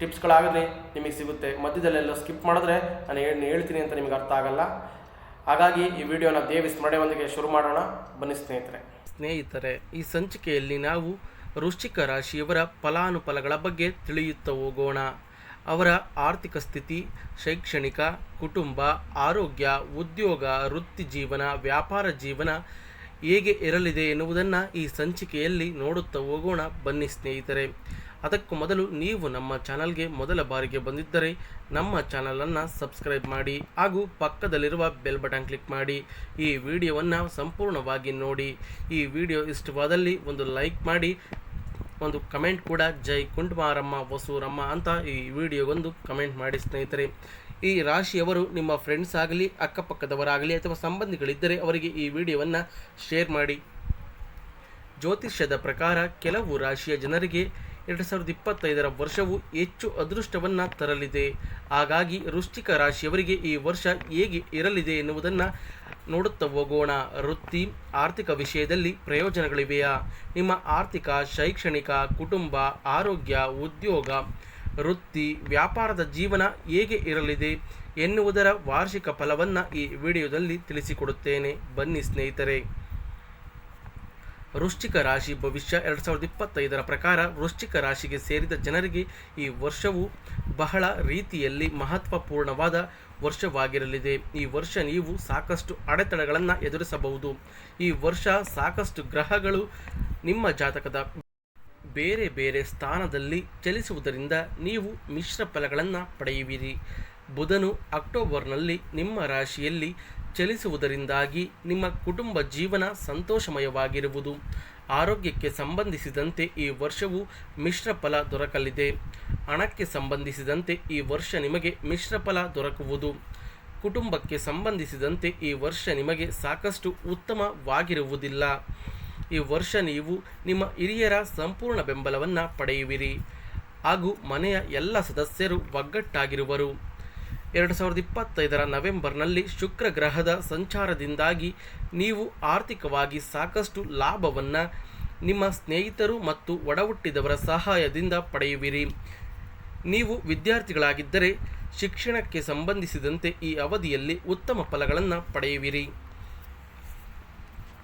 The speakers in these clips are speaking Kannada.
ಟಿಪ್ಸ್ಗಳಾಗಲಿ ನಿಮಗೆ ಸಿಗುತ್ತೆ. ಮಧ್ಯದಲ್ಲೆಲ್ಲ ಸ್ಕಿಪ್ ಮಾಡಿದ್ರೆ ನಾನು ಏನು ಹೇಳ್ತೀನಿ ಅಂತ ನಿಮಗೆ ಅರ್ಥ ಆಗಲ್ಲ. ಹಾಗಾಗಿ ಈ ವಿಡಿಯೋನ ದೇವಿ ಸ್ಮರಣೆಯೊಂದಿಗೆ ಶುರು ಮಾಡೋಣ. ಬನ್ನಿ ಸ್ನೇಹಿತರೆ. ಸ್ನೇಹಿತರೆ, ಈ ಸಂಚಿಕೆಯಲ್ಲಿ ನಾವು ವೃಶ್ಚಿಕ ರಾಶಿಯವರ ಫಲಾನುಫಲಗಳ ಬಗ್ಗೆ ತಿಳಿಯುತ್ತಾ ಹೋಗೋಣ. ಅವರ ಆರ್ಥಿಕ ಸ್ಥಿತಿ, ಶೈಕ್ಷಣಿಕ, ಕುಟುಂಬ, ಆರೋಗ್ಯ, ಉದ್ಯೋಗ, ವೃತ್ತಿ ಜೀವನ, ವ್ಯಾಪಾರ ಜೀವನ ಹೇಗೆ ಇರಲಿದೆ ಎನ್ನುವುದನ್ನು ಈ ಸಂಚಿಕೆಯಲ್ಲಿ ನೋಡುತ್ತಾ ಹೋಗೋಣ. ಬನ್ನಿ ಸ್ನೇಹಿತರೆ. ಅದಕ್ಕೂ ಮೊದಲು ನೀವು ನಮ್ಮ ಚಾನಲ್ಗೆ ಮೊದಲ ಬಾರಿಗೆ ಬಂದಿದ್ದರೆ ನಮ್ಮ ಚಾನಲನ್ನು ಸಬ್ಸ್ಕ್ರೈಬ್ ಮಾಡಿ ಹಾಗೂ ಪಕ್ಕದಲ್ಲಿರುವ ಬೆಲ್ ಬಟನ್ ಕ್ಲಿಕ್ ಮಾಡಿ. ಈ ವಿಡಿಯೋವನ್ನು ಸಂಪೂರ್ಣವಾಗಿ ನೋಡಿ. ಈ ವಿಡಿಯೋ ಇಷ್ಟವಾದಲ್ಲಿ ಒಂದು ಲೈಕ್ ಮಾಡಿ. ಒಂದು ಕಮೆಂಟ್ ಕೂಡ ಜೈ ಕುಂಟಮಾರಮ್ಮ ವಸೂರಮ್ಮ ಅಂತ ಈ ವಿಡಿಯೋಗೊಂದು ಕಮೆಂಟ್ ಮಾಡಿ ಸ್ನೇಹಿತರೆ. ಈ ರಾಶಿಯವರು ನಿಮ್ಮ ಫ್ರೆಂಡ್ಸ್ ಆಗಲಿ, ಅಕ್ಕಪಕ್ಕದವರಾಗಲಿ ಅಥವಾ ಸಂಬಂಧಿಗಳಿದ್ದರೆ ಅವರಿಗೆ ಈ ವಿಡಿಯೋವನ್ನು ಶೇರ್ ಮಾಡಿ. ಜ್ಯೋತಿಷ್ಯದ ಪ್ರಕಾರ ಕೆಲವು ರಾಶಿಯ ಜನರಿಗೆ ಎರಡು ಸಾವಿರದ ಇಪ್ಪತ್ತೈದರ ವರ್ಷವು ಹೆಚ್ಚು ಅದೃಷ್ಟವನ್ನು ತರಲಿದೆ. ಹಾಗಾಗಿ ವೃಶ್ಚಿಕ ರಾಶಿಯವರಿಗೆ ಈ ವರ್ಷ ಹೇಗೆ ಇರಲಿದೆ ಎನ್ನುವುದನ್ನು ನೋಡುತ್ತಾ ಹೋಗೋಣ. ವೃತ್ತಿ, ಆರ್ಥಿಕ ವಿಷಯದಲ್ಲಿ ಪ್ರಯೋಜನಗಳಿವೆಯಾ? ನಿಮ್ಮ ಆರ್ಥಿಕ, ಶೈಕ್ಷಣಿಕ, ಕುಟುಂಬ, ಆರೋಗ್ಯ, ಉದ್ಯೋಗ, ವೃತ್ತಿ, ವ್ಯಾಪಾರದ ಜೀವನ ಹೇಗೆ ಇರಲಿದೆ ಎನ್ನುವುದರ ವಾರ್ಷಿಕ ಫಲವನ್ನು ಈ ವಿಡಿಯೋದಲ್ಲಿ ತಿಳಿಸಿಕೊಡುತ್ತೇನೆ. ಬನ್ನಿ ಸ್ನೇಹಿತರೆ. ವೃಶ್ಚಿಕ ರಾಶಿ ಭವಿಷ್ಯ ಎರಡು ಸಾವಿರದ ಇಪ್ಪತ್ತೈದರ ಪ್ರಕಾರ ವೃಶ್ಚಿಕ ರಾಶಿಗೆ ಸೇರಿದ ಜನರಿಗೆ ಈ ವರ್ಷವು ಬಹಳ ರೀತಿಯಲ್ಲಿ ಮಹತ್ವಪೂರ್ಣವಾದ ವರ್ಷವಾಗಿರಲಿದೆ. ಈ ವರ್ಷ ನೀವು ಸಾಕಷ್ಟು ಅಡೆತಡೆಗಳನ್ನು ಎದುರಿಸಬಹುದು. ಈ ವರ್ಷ ಸಾಕಷ್ಟು ಗ್ರಹಗಳು ನಿಮ್ಮ ಜಾತಕದ ಬೇರೆ ಬೇರೆ ಸ್ಥಾನದಲ್ಲಿ ಚಲಿಸುವುದರಿಂದ ನೀವು ಮಿಶ್ರ ಫಲಗಳನ್ನು ಪಡೆಯುವಿರಿ. ಬುಧನು ಅಕ್ಟೋಬರ್ನಲ್ಲಿ ನಿಮ್ಮ ರಾಶಿಯಲ್ಲಿ ಚಲಿಸುವುದರಿಂದಾಗಿ ನಿಮ್ಮ ಕುಟುಂಬ ಜೀವನ ಸಂತೋಷಮಯವಾಗಿರುವುದು. ಆರೋಗ್ಯಕ್ಕೆ ಸಂಬಂಧಿಸಿದಂತೆ ಈ ವರ್ಷವು ಮಿಶ್ರ ಫಲ ದೊರಕಲಿದೆ. ಹಣಕ್ಕೆ ಸಂಬಂಧಿಸಿದಂತೆ ಈ ವರ್ಷ ನಿಮಗೆ ಮಿಶ್ರ ಫಲ ದೊರಕುವುದು. ಕುಟುಂಬಕ್ಕೆ ಸಂಬಂಧಿಸಿದಂತೆ ಈ ವರ್ಷ ನಿಮಗೆ ಸಾಕಷ್ಟು ಉತ್ತಮವಾಗಿರುವುದಿಲ್ಲ. ಈ ವರ್ಷ ನೀವು ನಿಮ್ಮ ಹಿರಿಯರ ಸಂಪೂರ್ಣ ಬೆಂಬಲವನ್ನು ಪಡೆಯುವಿರಿ. ಹಾಗೂ ಮನೆಯ ಎಲ್ಲ ಸದಸ್ಯರು ಒಗ್ಗಟ್ಟಾಗಿರುವರು. ಎರಡು ಸಾವಿರದ ಇಪ್ಪತ್ತೈದರ ನವೆಂಬರ್ನಲ್ಲಿ ಶುಕ್ರ ಗ್ರಹದ ಸಂಚಾರದಿಂದಾಗಿ ನೀವು ಆರ್ಥಿಕವಾಗಿ ಸಾಕಷ್ಟು ಲಾಭವನ್ನು ನಿಮ್ಮ ಸ್ನೇಹಿತರು ಮತ್ತು ಒಡಹುಟ್ಟಿದವರ ಸಹಾಯದಿಂದ ಪಡೆಯುವಿರಿ. ನೀವು ವಿದ್ಯಾರ್ಥಿಗಳಾಗಿದ್ದರೆ ಶಿಕ್ಷಣಕ್ಕೆ ಸಂಬಂಧಿಸಿದಂತೆ ಈ ಅವಧಿಯಲ್ಲಿ ಉತ್ತಮ ಫಲಗಳನ್ನು ಪಡೆಯುವಿರಿ.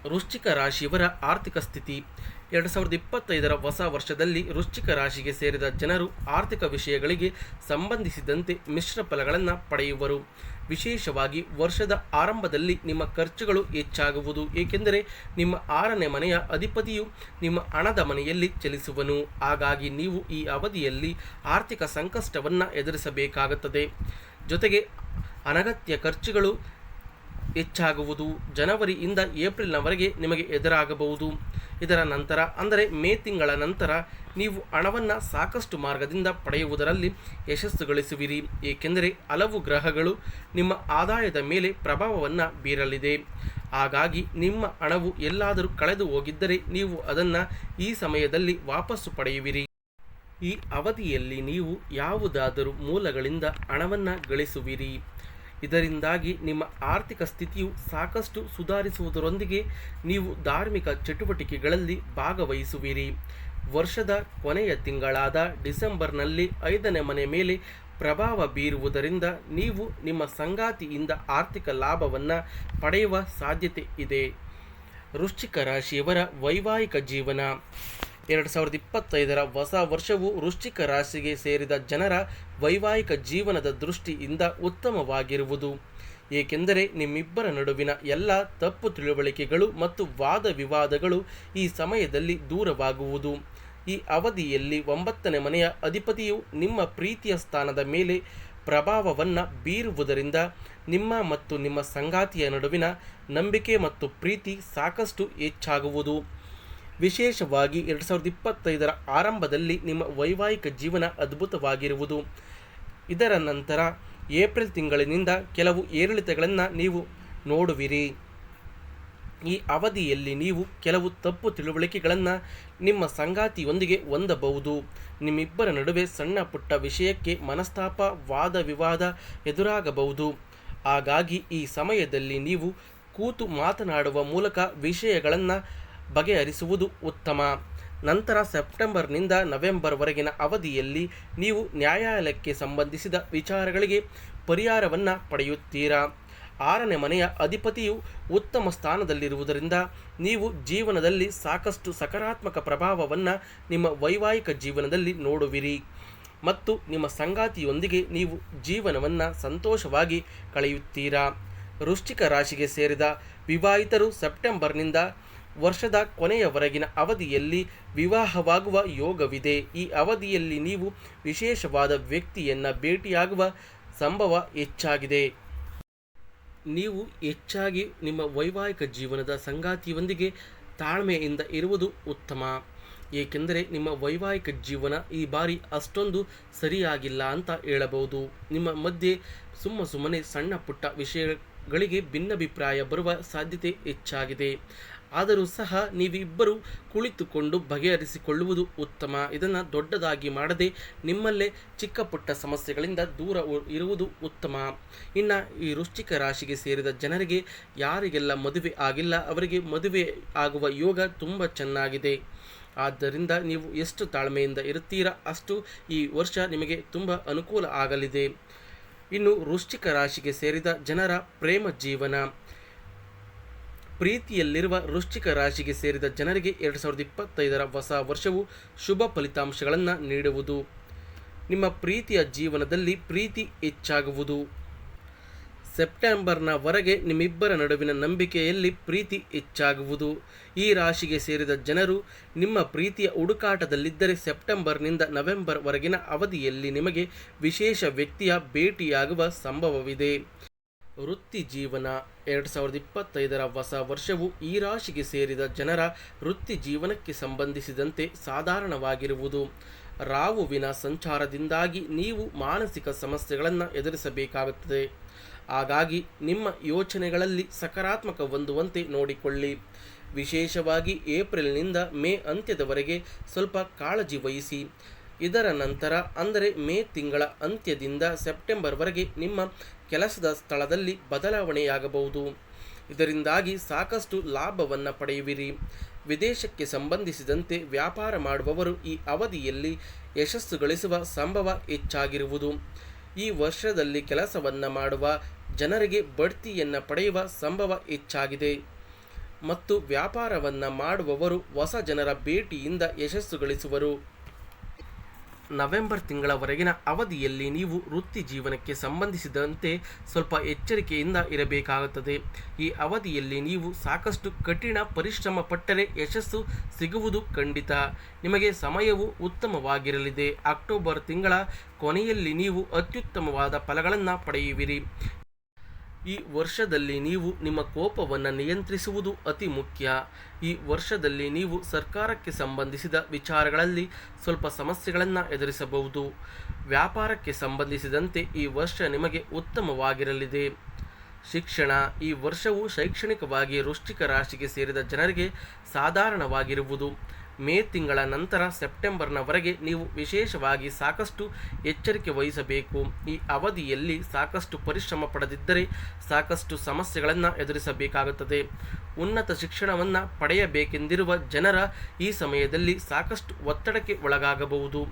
ವೃಶ್ಚಿಕ ರಾಶಿಯವರ ಆರ್ಥಿಕ ಸ್ಥಿತಿ. ಎರಡು ಸಾವಿರದ ಇಪ್ಪತ್ತೈದರ ಹೊಸ ವರ್ಷದಲ್ಲಿ ವೃಶ್ಚಿಕ ರಾಶಿಗೆ ಸೇರಿದ ಜನರು ಆರ್ಥಿಕ ವಿಷಯಗಳಿಗೆ ಸಂಬಂಧಿಸಿದಂತೆ ಮಿಶ್ರ ಫಲಗಳನ್ನು ಪಡೆಯುವರು. ವಿಶೇಷವಾಗಿ ವರ್ಷದ ಆರಂಭದಲ್ಲಿ ನಿಮ್ಮ ಖರ್ಚುಗಳು ಹೆಚ್ಚಾಗುವುದು, ಏಕೆಂದರೆ ನಿಮ್ಮ ಆರನೇ ಮನೆಯ ಅಧಿಪತಿಯು ನಿಮ್ಮ ಹಣದ ಮನೆಯಲ್ಲಿ ಚಲಿಸುವನು. ಹಾಗಾಗಿ ನೀವು ಈ ಅವಧಿಯಲ್ಲಿ ಆರ್ಥಿಕ ಸಂಕಷ್ಟವನ್ನು ಎದುರಿಸಬೇಕಾಗುತ್ತದೆ. ಜೊತೆಗೆ ಅನಗತ್ಯ ಖರ್ಚುಗಳು ಹೆಚ್ಚಾಗುವುದು. ಜನವರಿಯಿಂದ ಏಪ್ರಿಲ್ನವರೆಗೆ ನಿಮಗೆ ಎದುರಾಗಬಹುದು. ಇದರ ನಂತರ, ಅಂದರೆ ಮೇ ತಿಂಗಳ ನಂತರ, ನೀವು ಹಣವನ್ನು ಸಾಕಷ್ಟು ಮಾರ್ಗದಿಂದ ಪಡೆಯುವುದರಲ್ಲಿ ಯಶಸ್ಸು ಗಳಿಸುವಿರಿ ಏಕೆಂದರೆ ಹಲವು ಗ್ರಹಗಳು ನಿಮ್ಮ ಆದಾಯದ ಮೇಲೆ ಪ್ರಭಾವವನ್ನು ಬೀರಲಿದೆ. ಹಾಗಾಗಿ ನಿಮ್ಮ ಹಣವು ಎಲ್ಲಾದರೂ ಕಳೆದು ಹೋಗಿದ್ದರೆ ನೀವು ಅದನ್ನು ಈ ಸಮಯದಲ್ಲಿ ವಾಪಸ್ಸು ಪಡೆಯುವಿರಿ. ಈ ಅವಧಿಯಲ್ಲಿ ನೀವು ಯಾವುದಾದರೂ ಮೂಲಗಳಿಂದ ಹಣವನ್ನು ಗಳಿಸುವಿರಿ. ಇದರಿಂದಾಗಿ ನಿಮ್ಮ ಆರ್ಥಿಕ ಸ್ಥಿತಿಯು ಸಾಕಷ್ಟು ಸುಧಾರಿಸುವುದರೊಂದಿಗೆ ನೀವು ಧಾರ್ಮಿಕ ಚಟುವಟಿಕೆಗಳಲ್ಲಿ ಭಾಗವಹಿಸುವಿರಿ. ವರ್ಷದ ಕೊನೆಯ ತಿಂಗಳಾದ ಡಿಸೆಂಬರ್ನಲ್ಲಿ ಐದನೇ ಮನೆ ಮೇಲೆ ಪ್ರಭಾವ ಬೀರುವುದರಿಂದ ನೀವು ನಿಮ್ಮ ಸಂಗಾತಿಯಿಂದ ಆರ್ಥಿಕ ಲಾಭವನ್ನು ಪಡೆಯುವ ಸಾಧ್ಯತೆ ಇದೆ. ವೃಶ್ಚಿಕ ರಾಶಿಯವರ ವೈವಾಹಿಕ ಜೀವನ. ಎರಡು ಸಾವಿರದ ಇಪ್ಪತ್ತೈದರ ಹೊಸ ವರ್ಷವು ವೃಶ್ಚಿಕ ರಾಶಿಗೆ ಸೇರಿದ ಜನರ ವೈವಾಹಿಕ ಜೀವನದ ದೃಷ್ಟಿಯಿಂದ ಉತ್ತಮವಾಗಿರುವುದು. ಏಕೆಂದರೆ ನಿಮ್ಮಿಬ್ಬರ ನಡುವಿನ ಎಲ್ಲ ತಪ್ಪು ತಿಳುವಳಿಕೆಗಳು ಮತ್ತು ವಾದ ವಿವಾದಗಳು ಈ ಸಮಯದಲ್ಲಿ ದೂರವಾಗುವುದು. ಈ ಅವಧಿಯಲ್ಲಿ ಒಂಬತ್ತನೇ ಮನೆಯ ಅಧಿಪತಿಯು ನಿಮ್ಮ ಪ್ರೀತಿಯ ಸ್ಥಾನದ ಮೇಲೆ ಪ್ರಭಾವವನ್ನು ಬೀರುವುದರಿಂದ ನಿಮ್ಮ ಮತ್ತು ನಿಮ್ಮ ಸಂಗಾತಿಯ ನಡುವಿನ ನಂಬಿಕೆ ಮತ್ತು ಪ್ರೀತಿ ಸಾಕಷ್ಟು ಹೆಚ್ಚಾಗುವುದು. ವಿಶೇಷವಾಗಿ ಎರಡು ಸಾವಿರದ ಇಪ್ಪತ್ತೈದರ ಆರಂಭದಲ್ಲಿ ನಿಮ್ಮ ವೈವಾಹಿಕ ಜೀವನ ಅದ್ಭುತವಾಗಿರುವುದು. ಇದರ ನಂತರ ಏಪ್ರಿಲ್ ತಿಂಗಳಿನಿಂದ ಕೆಲವು ಏರಿಳಿತಗಳನ್ನು ನೀವು ನೋಡುವಿರಿ. ಈ ಅವಧಿಯಲ್ಲಿ ನೀವು ಕೆಲವು ತಪ್ಪು ತಿಳುವಳಿಕೆಗಳನ್ನು ನಿಮ್ಮ ಸಂಗಾತಿಯೊಂದಿಗೆ ಹೊಂದಬಹುದು. ನಿಮ್ಮಿಬ್ಬರ ನಡುವೆ ಸಣ್ಣ ಪುಟ್ಟ ವಿಷಯಕ್ಕೆ ಮನಸ್ತಾಪ, ವಾದ ವಿವಾದ ಎದುರಾಗಬಹುದು. ಹಾಗಾಗಿ ಈ ಸಮಯದಲ್ಲಿ ನೀವು ಕೂತು ಮಾತನಾಡುವ ಮೂಲಕ ವಿಷಯಗಳನ್ನು ಬಗೆಹರಿಸುವುದು ಉತ್ತಮ. ನಂತರ ಸೆಪ್ಟೆಂಬರ್ನಿಂದ ನವೆಂಬರ್ವರೆಗಿನ ಅವಧಿಯಲ್ಲಿ ನೀವು ನ್ಯಾಯಾಲಯಕ್ಕೆ ಸಂಬಂಧಿಸಿದ ವಿಚಾರಗಳಿಗೆ ಪರಿಹಾರವನ್ನು ಪಡೆಯುತ್ತೀರಾ? ಆರನೇ ಮನೆಯ ಅಧಿಪತಿಯು ಉತ್ತಮ ಸ್ಥಾನದಲ್ಲಿರುವುದರಿಂದ ನೀವು ಜೀವನದಲ್ಲಿ ಸಾಕಷ್ಟು ಸಕಾರಾತ್ಮಕ ಪ್ರಭಾವವನ್ನು ನಿಮ್ಮ ವೈವಾಹಿಕ ಜೀವನದಲ್ಲಿ ನೋಡುವಿರಿ. ಮತ್ತು ನಿಮ್ಮ ಸಂಗಾತಿಯೊಂದಿಗೆ ನೀವು ಜೀವನವನ್ನು ಸಂತೋಷವಾಗಿ ಕಳೆಯುತ್ತೀರಾ? ವೃಶ್ಚಿಕ ರಾಶಿಗೆ ಸೇರಿದ ವಿವಾಹಿತರು ಸೆಪ್ಟೆಂಬರ್ನಿಂದ ವರ್ಷದ ಕೊನೆಯವರೆಗಿನ ಅವಧಿಯಲ್ಲಿ ವಿವಾಹವಾಗುವ ಯೋಗವಿದೆ. ಈ ಅವಧಿಯಲ್ಲಿ ನೀವು ವಿಶೇಷವಾದ ವ್ಯಕ್ತಿಯನ್ನು ಭೇಟಿಯಾಗುವ ಸಂಭವ ಹೆಚ್ಚಾಗಿದೆ. ನೀವು ಹೆಚ್ಚಾಗಿ ನಿಮ್ಮ ವೈವಾಹಿಕ ಜೀವನದ ಸಂಗಾತಿಯೊಂದಿಗೆ ತಾಳ್ಮೆಯಿಂದ ಇರುವುದು ಉತ್ತಮ. ಏಕೆಂದರೆ ನಿಮ್ಮ ವೈವಾಹಿಕ ಜೀವನ ಈ ಬಾರಿ ಅಷ್ಟೊಂದು ಸರಿಯಾಗಿಲ್ಲ ಅಂತ ಹೇಳಬಹುದು. ನಿಮ್ಮ ಮಧ್ಯೆ ಸುಮ್ಮ ಸುಮ್ಮನೆ ಸಣ್ಣ ಪುಟ್ಟ ವಿಷಯಗಳಿಗೆ ಭಿನ್ನಾಭಿಪ್ರಾಯ ಬರುವ ಸಾಧ್ಯತೆ ಹೆಚ್ಚಾಗಿದೆ. ಆದರೂ ಸಹ ನೀವಿಬ್ಬರು ಕುಳಿತುಕೊಂಡು ಬಗೆಹರಿಸಿಕೊಳ್ಳುವುದು ಉತ್ತಮ. ಇದನ್ನು ದೊಡ್ಡದಾಗಿ ಮಾಡದೆ ನಿಮ್ಮಲ್ಲೇ ಚಿಕ್ಕ ಪುಟ್ಟ ಸಮಸ್ಯೆಗಳಿಂದ ದೂರ ಇರುವುದು ಉತ್ತಮ. ಇನ್ನು ಈ ವೃಶ್ಚಿಕ ರಾಶಿಗೆ ಸೇರಿದ ಜನರಿಗೆ ಯಾರಿಗೆಲ್ಲ ಮದುವೆ ಆಗಿಲ್ಲ, ಅವರಿಗೆ ಮದುವೆ ಆಗುವ ಯೋಗ ತುಂಬ ಚೆನ್ನಾಗಿದೆ. ಆದ್ದರಿಂದ ನೀವು ಎಷ್ಟು ತಾಳ್ಮೆಯಿಂದ ಇರುತ್ತೀರಾ ಅಷ್ಟು ಈ ವರ್ಷ ನಿಮಗೆ ತುಂಬ ಅನುಕೂಲ ಆಗಲಿದೆ. ಇನ್ನು ವೃಶ್ಚಿಕ ರಾಶಿಗೆ ಸೇರಿದ ಜನರ ಪ್ರೇಮ ಜೀವನ. ಪ್ರೀತಿಯಲ್ಲಿರುವ ವೃಶ್ಚಿಕ ರಾಶಿಗೆ ಸೇರಿದ ಜನರಿಗೆ ಎರಡು ಸಾವಿರದ ಇಪ್ಪತ್ತೈದರ ಹೊಸ ವರ್ಷವು ಶುಭ ಫಲಿತಾಂಶಗಳನ್ನು ನೀಡುವುದು. ನಿಮ್ಮ ಪ್ರೀತಿಯ ಜೀವನದಲ್ಲಿ ಪ್ರೀತಿ ಹೆಚ್ಚಾಗುವುದು. ಸೆಪ್ಟೆಂಬರ್ನವರೆಗೆ ನಿಮ್ಮಿಬ್ಬರ ನಡುವಿನ ನಂಬಿಕೆಯಲ್ಲಿ ಪ್ರೀತಿ ಹೆಚ್ಚಾಗುವುದು. ಈ ರಾಶಿಗೆ ಸೇರಿದ ಜನರು ನಿಮ್ಮ ಪ್ರೀತಿಯ ಹುಡುಕಾಟದಲ್ಲಿದ್ದರೆ ಸೆಪ್ಟೆಂಬರ್ನಿಂದ ನವೆಂಬರ್ವರೆಗಿನ ಅವಧಿಯಲ್ಲಿ ನಿಮಗೆ ವಿಶೇಷ ವ್ಯಕ್ತಿಯ ಭೇಟಿಯಾಗುವ ಸಂಭವವಿದೆ. ವೃತ್ತಿ ಜೀವನ. ಎರಡು ಸಾವಿರದ ಇಪ್ಪತ್ತೈದರ ಹೊಸ ವರ್ಷವು ಈ ರಾಶಿಗೆ ಸೇರಿದ ಜನರ ವೃತ್ತಿ ಜೀವನಕ್ಕೆ ಸಂಬಂಧಿಸಿದಂತೆ ಸಾಧಾರಣವಾಗಿರುವುದು. ರಾವುವಿನ ಸಂಚಾರದಿಂದಾಗಿ ನೀವು ಮಾನಸಿಕ ಸಮಸ್ಯೆಗಳನ್ನು ಎದುರಿಸಬೇಕಾಗುತ್ತದೆ. ಹಾಗಾಗಿ ನಿಮ್ಮ ಯೋಚನೆಗಳಲ್ಲಿ ಸಕಾರಾತ್ಮಕ ಹೊಂದುವಂತೆ ನೋಡಿಕೊಳ್ಳಿ. ವಿಶೇಷವಾಗಿ ಏಪ್ರಿಲ್ನಿಂದ ಮೇ ಅಂತ್ಯದವರೆಗೆ ಸ್ವಲ್ಪ ಕಾಳಜಿ ವಹಿಸಿ. ಇದರ ನಂತರ, ಅಂದರೆ ಮೇ ತಿಂಗಳ ಅಂತ್ಯದಿಂದ ಸೆಪ್ಟೆಂಬರ್ವರೆಗೆ ನಿಮ್ಮ ಕೆಲಸದ ಸ್ಥಳದಲ್ಲಿ ಬದಲಾವಣೆಯಾಗಬಹುದು. ಇದರಿಂದಾಗಿ ಸಾಕಷ್ಟು ಲಾಭವನ್ನು ಪಡೆಯುವಿರಿ. ವಿದೇಶಕ್ಕೆ ಸಂಬಂಧಿಸಿದಂತೆ ವ್ಯಾಪಾರ ಮಾಡುವವರು ಈ ಅವಧಿಯಲ್ಲಿ ಯಶಸ್ಸು ಗಳಿಸುವ ಸಂಭವ ಹೆಚ್ಚಾಗಿರುವುದು. ಈ ವರ್ಷದಲ್ಲಿ ಕೆಲಸವನ್ನು ಮಾಡುವ ಜನರಿಗೆ ಬಡ್ತಿಯನ್ನು ಪಡೆಯುವ ಸಂಭವ ಹೆಚ್ಚಾಗಿದೆ. ಮತ್ತು ವ್ಯಾಪಾರವನ್ನು ಮಾಡುವವರು ಹೊಸ ಜನರ ಭೇಟಿಯಿಂದ ಯಶಸ್ಸು ಗಳಿಸುವರು. ನವೆಂಬರ್ ತಿಂಗಳವರೆಗಿನ ಅವಧಿಯಲ್ಲಿ ನೀವು ವೃತ್ತಿ ಜೀವನಕ್ಕೆ ಸಂಬಂಧಿಸಿದಂತೆ ಸ್ವಲ್ಪ ಎಚ್ಚರಿಕೆಯಿಂದ ಇರಬೇಕಾಗುತ್ತದೆ. ಈ ಅವಧಿಯಲ್ಲಿ ನೀವು ಸಾಕಷ್ಟು ಕಠಿಣ ಪರಿಶ್ರಮ ಪಟ್ಟರೆ ಯಶಸ್ಸು ಸಿಗುವುದು ಖಂಡಿತ. ನಿಮಗೆ ಸಮಯವು ಉತ್ತಮವಾಗಿರಲಿದೆ. ಅಕ್ಟೋಬರ್ ತಿಂಗಳ ಕೊನೆಯಲ್ಲಿ ನೀವು ಅತ್ಯುತ್ತಮವಾದ ಫಲಗಳನ್ನು ಪಡೆಯುವಿರಿ. ಈ ವರ್ಷದಲ್ಲಿ ನೀವು ನಿಮ್ಮ ಕೋಪವನ್ನು ನಿಯಂತ್ರಿಸುವುದು ಅತಿ ಮುಖ್ಯ. ಈ ವರ್ಷದಲ್ಲಿ ನೀವು ಸರ್ಕಾರಕ್ಕೆ ಸಂಬಂಧಿಸಿದ ವಿಚಾರಗಳಲ್ಲಿ ಸ್ವಲ್ಪ ಸಮಸ್ಯೆಗಳನ್ನು ಎದುರಿಸಬಹುದು. ವ್ಯಾಪಾರಕ್ಕೆ ಸಂಬಂಧಿಸಿದಂತೆ ಈ ವರ್ಷ ನಿಮಗೆ ಉತ್ತಮವಾಗಿರಲಿದೆ. ಶಿಕ್ಷಣ, ಈ ವರ್ಷವು ಶೈಕ್ಷಣಿಕವಾಗಿ ವೃಶ್ಚಿಕ ರಾಶಿಗೆ ಸೇರಿದ ಜನರಿಗೆ ಸಾಧಾರಣವಾಗಿರುವುದು. ಮೇ ತಿಂಗಳ ನಂತರ ಸೆಪ್ಟೆಂಬರ್ನವರೆಗೆ ನೀವು ವಿಶೇಷವಾಗಿ ಸಾಕಷ್ಟು ಎಚ್ಚರಿಕೆ ವಹಿಸಬೇಕು. ಈ ಅವಧಿಯಲ್ಲಿ ಸಾಕಷ್ಟು ಪರಿಶ್ರಮ ಪಡೆದಿದ್ದರೆ ಸಾಕಷ್ಟು ಸಮಸ್ಯೆಗಳನ್ನು ಎದುರಿಸಬೇಕಾಗುತ್ತದೆ. ಉನ್ನತ ಶಿಕ್ಷಣವನ್ನು ಪಡೆಯಬೇಕೆಂದಿರುವ ಜನರ ಈ ಸಮಯದಲ್ಲಿ ಸಾಕಷ್ಟು ಒತ್ತಡಕ್ಕೆ ಒಳಗಾಗಬಹುದು.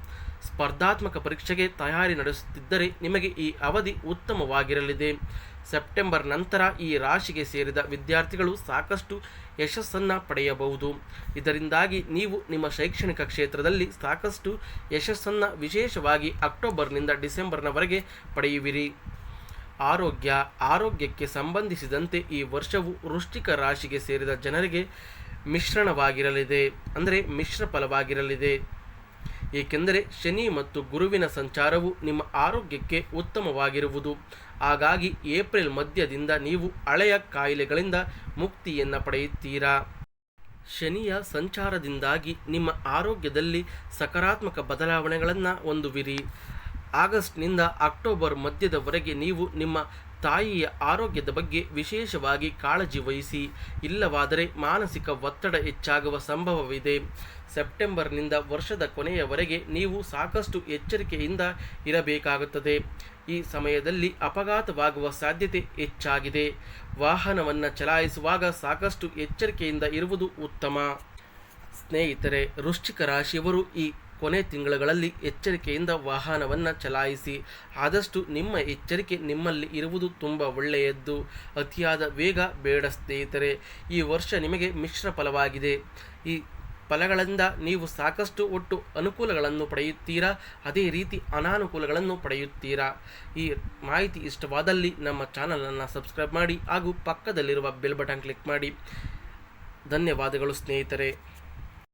ಸ್ಪರ್ಧಾತ್ಮಕ ಪರೀಕ್ಷೆಗೆ ತಯಾರಿ ನಡೆಸುತ್ತಿದ್ದರೆ ನಿಮಗೆ ಈ ಅವಧಿ ಉತ್ತಮವಾಗಿರಲಿದೆ. ಸೆಪ್ಟೆಂಬರ್ ನಂತರ ಈ ರಾಶಿಗೆ ಸೇರಿದ ವಿದ್ಯಾರ್ಥಿಗಳು ಸಾಕಷ್ಟು ಯಶಸ್ಸನ್ನು ಪಡೆಯಬಹುದು. ಇದರಿಂದಾಗಿ ನೀವು ನಿಮ್ಮ ಶೈಕ್ಷಣಿಕ ಕ್ಷೇತ್ರದಲ್ಲಿ ಸಾಕಷ್ಟು ಯಶಸ್ಸನ್ನು ವಿಶೇಷವಾಗಿ ಅಕ್ಟೋಬರ್ನಿಂದ ಡಿಸೆಂಬರ್ನವರೆಗೆ ಪಡೆಯುವಿರಿ. ಆರೋಗ್ಯ, ಆರೋಗ್ಯಕ್ಕೆ ಸಂಬಂಧಿಸಿದಂತೆ ಈ ವರ್ಷವು ವೃಷ್ಟಿಕ ರಾಶಿಗೆ ಸೇರಿದ ಜನರಿಗೆ ಮಿಶ್ರಣವಾಗಿರಲಿದೆ. ಅಂದರೆ ಮಿಶ್ರ ಫಲವಾಗಿರಲಿದೆ. ಏಕೆಂದರೆ ಶನಿ ಮತ್ತು ಗುರುವಿನ ಸಂಚಾರವು ನಿಮ್ಮ ಆರೋಗ್ಯಕ್ಕೆ ಉತ್ತಮವಾಗಿರುವುದು. ಹಾಗಾಗಿ ಏಪ್ರಿಲ್ ಮಧ್ಯದಿಂದ ನೀವು ಹಳೆಯ ಕಾಯಿಲೆಗಳಿಂದ ಮುಕ್ತಿಯನ್ನು ಪಡೆಯುತ್ತೀರಾ? ಶನಿಯ ಸಂಚಾರದಿಂದಾಗಿ ನಿಮ್ಮ ಆರೋಗ್ಯದಲ್ಲಿ ಸಕಾರಾತ್ಮಕ ಬದಲಾವಣೆಗಳನ್ನು ಹೊಂದುವಿರಿ. ಆಗಸ್ಟ್ನಿಂದ ಅಕ್ಟೋಬರ್ ಮಧ್ಯದವರೆಗೆ ನೀವು ನಿಮ್ಮ ತಾಯಿಯ ಆರೋಗ್ಯದ ಬಗ್ಗೆ ವಿಶೇಷವಾಗಿ ಕಾಳಜಿ ವಹಿಸಿ. ಇಲ್ಲವಾದರೆ ಮಾನಸಿಕ ಒತ್ತಡ ಹೆಚ್ಚಾಗುವ ಸಂಭವವಿದೆ. ಸೆಪ್ಟೆಂಬರ್ನಿಂದ ವರ್ಷದ ಕೊನೆಯವರೆಗೆ ನೀವು ಸಾಕಷ್ಟು ಎಚ್ಚರಿಕೆಯಿಂದ ಇರಬೇಕಾಗುತ್ತದೆ. ಈ ಸಮಯದಲ್ಲಿ ಅಪಘಾತವಾಗುವ ಸಾಧ್ಯತೆ ಹೆಚ್ಚಾಗಿದೆ. ವಾಹನವನ್ನು ಚಲಾಯಿಸುವಾಗ ಸಾಕಷ್ಟು ಎಚ್ಚರಿಕೆಯಿಂದ ಇರುವುದು ಉತ್ತಮ. ಸ್ನೇಹಿತರೆ, ವೃಶ್ಚಿಕ ರಾಶಿಯವರು ಈ ಕೊನೆ ತಿಂಗಳುಗಳಲ್ಲಿ ಎಚ್ಚರಿಕೆಯಿಂದ ವಾಹನವನ್ನು ಚಲಾಯಿಸಿ. ಆದಷ್ಟು ನಿಮ್ಮ ಎಚ್ಚರಿಕೆ ನಿಮ್ಮಲ್ಲಿ ಇರುವುದು ತುಂಬ ಒಳ್ಳೆಯದ್ದು. ಅತಿಯಾದ ವೇಗ ಬೇಡ ಸ್ನೇಹಿತರೆ, ಈ ವರ್ಷ ನಿಮಗೆ ಮಿಶ್ರ ಫಲವಾಗಿದೆ. ಈ ಫಲಗಳಿಂದ ನೀವು ಸಾಕಷ್ಟು ಒಟ್ಟು ಅನುಕೂಲಗಳನ್ನು ಪಡೆಯುತ್ತೀರಾ? ಅದೇ ರೀತಿ ಅನಾನುಕೂಲಗಳನ್ನು ಪಡೆಯುತ್ತೀರಾ? ಈ ಮಾಹಿತಿ ಇಷ್ಟವಾದಲ್ಲಿ ನಮ್ಮ ಚಾನಲನ್ನು ಸಬ್ಸ್ಕ್ರೈಬ್ ಮಾಡಿ ಹಾಗೂ ಪಕ್ಕದಲ್ಲಿರುವ ಬೆಲ್ ಬಟನ್ ಕ್ಲಿಕ್ ಮಾಡಿ. ಧನ್ಯವಾದಗಳು ಸ್ನೇಹಿತರೆ.